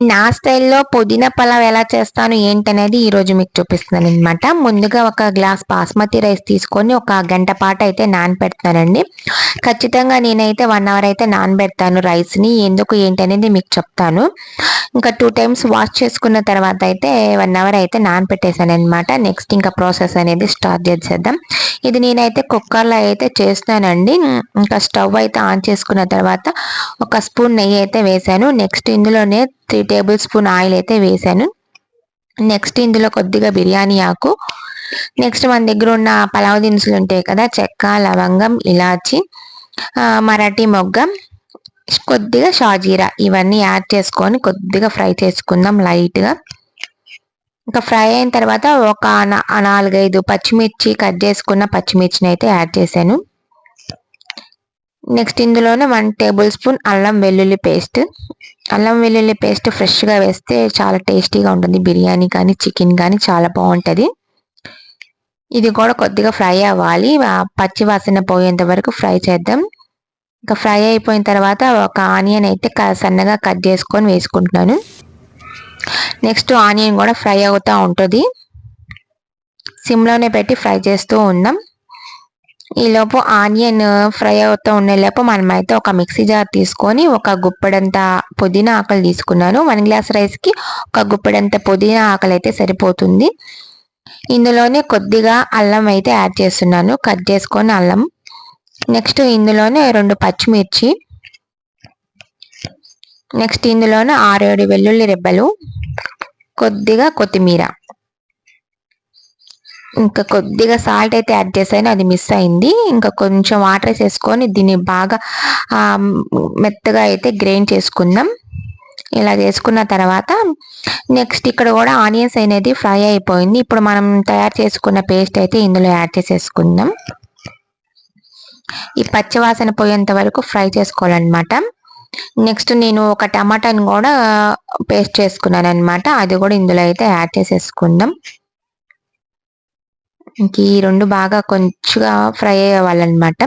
నా స్టైల్లో పుదీనా పలావ్ ఎలా చేస్తాను ఏంటనేది ఈరోజు మీకు చూపిస్తున్నాను అనమాట ముందుగా ఒక గ్లాస్ బాస్మతి రైస్ తీసుకొని ఒక గంట పాటు అయితే నానబెడతానండి. ఖచ్చితంగా నేనైతే వన్ అవర్ అయితే నానబెడతాను రైస్ని. ఎందుకు ఏంటనేది మీకు చెప్తాను. ఇంకా టూ టైమ్స్ వాష్ చేసుకున్న తర్వాత అయితే వన్ అవర్ అయితే నానపెట్టేశాను అనమాట నెక్స్ట్ ఇంకా ప్రాసెస్ అనేది స్టార్ట్ చేసేద్దాం. ఇది నేనైతే కుక్కర్లో అయితే చేస్తానండి. ఇంకా స్టవ్ అయితే ఆన్ చేసుకున్న తర్వాత ఒక స్పూన్ నెయ్యి అయితే వేసాను నెక్స్ట్ ఇందులోనే త్రీ టేబుల్ స్పూన్ ఆయిల్ అయితే వేసాను నెక్స్ట్ ఇందులో కొద్దిగా బిర్యానీ ఆకు. నెక్స్ట్ మన దగ్గర ఉన్న పలావ్ దినుసులు ఉంటాయి కదా చెక్క లవంగం ఇలాచి మరాఠీ మొగ్గ కొద్దిగా షాజీరా ఇవన్నీ యాడ్ చేసుకొని కొద్దిగా ఫ్రై చేసుకుందాం లైట్గా. ఇంకా ఫ్రై అయిన తర్వాత ఒక నాలుగైదు పచ్చిమిర్చి కట్ చేసుకున్న పచ్చిమిర్చిని అయితే యాడ్ చేశాను. నెక్స్ట్ ఇందులోనే వన్ టేబుల్ స్పూన్ అల్లం వెల్లుల్లి పేస్ట్. అల్లం వెల్లుల్లి పేస్ట్ ఫ్రెష్గా వేస్తే చాలా టేస్టీగా ఉంటుంది. బిర్యానీ కానీ చికెన్ కానీ చాలా బాగుంటుంది. ఇది కూడా కొద్దిగా ఫ్రై అవ్వాలి. పచ్చి వాసన పోయేంత వరకు ఫ్రై చేద్దాం. ఇంకా ఫ్రై అయిపోయిన తర్వాత ఒక ఆనియన్ అయితే సన్నగా కట్ చేసుకొని వేసుకుంటున్నాను. నెక్స్ట్ ఆనియన్ కూడా ఫ్రై అవుతూ ఉంటుంది. సిమ్లోనే పెట్టి ఫ్రై చేస్తూ ఉన్నాం. ఈలోపు ఆనియన్ ఫ్రై అవుతూ ఉండేలోపు మనమైతే ఒక మిక్సీ జార్ తీసుకొని ఒక గుప్పెడంత పుదీనా ఆకలి తీసుకున్నాను. వన్ గ్లాస్ రైస్కి ఒక గుప్పెడంత పుదీనా ఆకలి అయితే సరిపోతుంది. ఇందులోనే కొద్దిగా అల్లం అయితే యాడ్ చేస్తున్నాను. కట్ చేసుకొని అల్లం. నెక్స్ట్ ఇందులోనే రెండు పచ్చిమిర్చి. నెక్స్ట్ ఇందులోనే ఆరేడు వెల్లుల్లి రెబ్బలు. కొద్దిగా కొత్తిమీర. ఇంకా కొద్దిగా సాల్ట్ అయితే యాడ్ చేసాను అది మిస్ అయింది. ఇంకా కొంచెం వాటర్ వేసేసుకొని దీన్ని బాగా మెత్తగా అయితే గ్రైండ్ చేసుకుందాం. ఇలా చేసుకున్న తర్వాత నెక్స్ట్ ఇక్కడ కూడా ఆనియన్స్ అనేది ఫ్రై అయిపోయింది. ఇప్పుడు మనం తయారు చేసుకున్న పేస్ట్ అయితే ఇందులో యాడ్ చేసేసుకుందాం. ఈ పచ్చివాసన పోయేంత వరకు ఫ్రై చేసుకోవాలన్నమాట. నెక్స్ట్ నేను ఒక టమాటాని కూడా పేస్ట్ చేసుకున్నాను అనమాట అది కూడా ఇందులో అయితే యాడ్ చేసేసుకుందాం. ఇంక ఈ రెండు బాగా కొంచెంగా ఫ్రై అవ్వాలన్నమాట.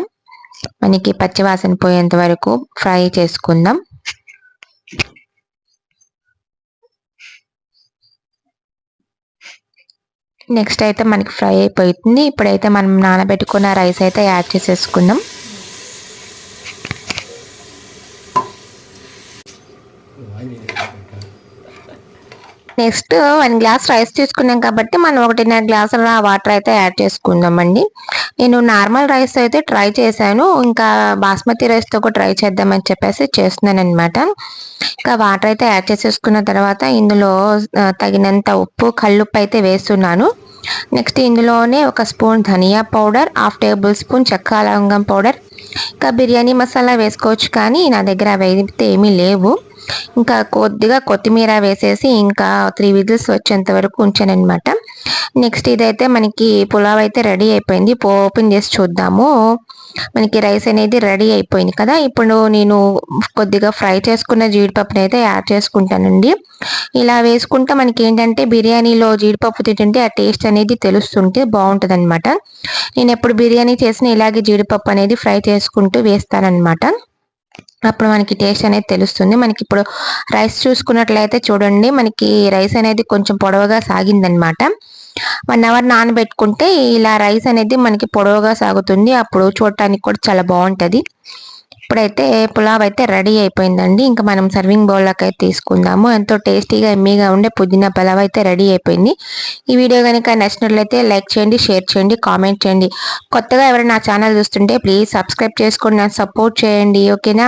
మనకి పచ్చివాసన పోయేంత వరకు ఫ్రై చేసుకుందాం. నెక్స్ట్ అయితే మనకి ఫ్రై అయిపోతుంది. ఇప్పుడైతే మనం నానబెట్టుకున్న రైస్ అయితే యాడ్ చేసేసుకుందాం. నెక్స్ట్ వన్ గ్లాస్ రైస్ తీసుకున్నాం కాబట్టి మనం ఒకటిన్నర గ్లాస్ వాటర్ అయితే యాడ్ చేసుకుందామండి. నేను నార్మల్ రైస్ అయితే ట్రై చేశాను. ఇంకా బాస్మతి రైస్తో కూడా ట్రై చేద్దామని చెప్పేసి చేస్తున్నాను అనమాట ఇంకా వాటర్ అయితే యాడ్ చేసేసుకున్న తర్వాత ఇందులో తగినంత ఉప్పు కల్లుప్పు అయితే వేస్తున్నాను. నెక్స్ట్ ఇందులోనే ఒక స్పూన్ ధనియా పౌడర్ హాఫ్ టేబుల్ స్పూన్ చెక్క లవంగం పౌడర్. ఇంకా బిర్యానీ మసాలా వేసుకోవచ్చు కానీ నా దగ్గర అవి అయితే ఏమీ లేవు. ఇంకా కొద్దిగా కొత్తిమీర వేసేసి ఇంకా త్రీ విజిల్స్ వచ్చేంత వరకు ఉంచానమాట నెక్స్ట్ ఇదైతే మనకి పులావ్ అయితే రెడీ అయిపోయింది. ఓపెన్ చేసి చూద్దాము. మనకి రైస్ అనేది రెడీ అయిపోయింది కదా. ఇప్పుడు నేను కొద్దిగా ఫ్రై చేసుకున్న జీడిపప్పుని అయితే యాడ్ చేసుకుంటానండి. ఇలా వేసుకుంటే మనకి ఏంటంటే బిర్యానీలో జీడిపప్పు తింటుంటే ఆ టేస్ట్ అనేది తెలుస్తుంటే బాగుంటుంది అనమాట నేను ఎప్పుడు బిర్యానీ చేసిన ఇలాగే జీడిపప్పు అనేది ఫ్రై చేసుకుంటూ వేస్తానన్నమాట. అప్పుడు మనకి టేస్ట్ అనేది తెలుస్తుంది. మనకి ఇప్పుడు రైస్ చూసుకున్నట్లయితే చూడండి మనకి రైస్ అనేది కొంచెం పొడవుగా సాగిందనమాట వన్ అవర్ నానబెట్టుకుంటే ఇలా రైస్ అనేది మనకి పొడవుగా సాగుతుంది. అప్పుడు చూడటానికి కూడా చాలా బాగుంటుంది. ఇప్పుడైతే పులావ్ అయితే రెడీ అయిపోయిందండి. ఇంకా మనం సర్వింగ్ బౌల్లోకి అయితే తీసుకుందాము. ఎంతో టేస్టీగా ఎమ్మీగా ఉండే పుదీనా పులావ్ అయితే రెడీ అయిపోయింది. ఈ వీడియో కనుక నచ్చినట్లయితే లైక్ చేయండి షేర్ చేయండి కామెంట్ చేయండి. కొత్తగా ఎవరైనా నా ఛానల్ చూస్తుంటే ప్లీజ్ సబ్స్క్రైబ్ చేసుకోండి నాకు సపోర్ట్ చేయండి. ఓకేనా?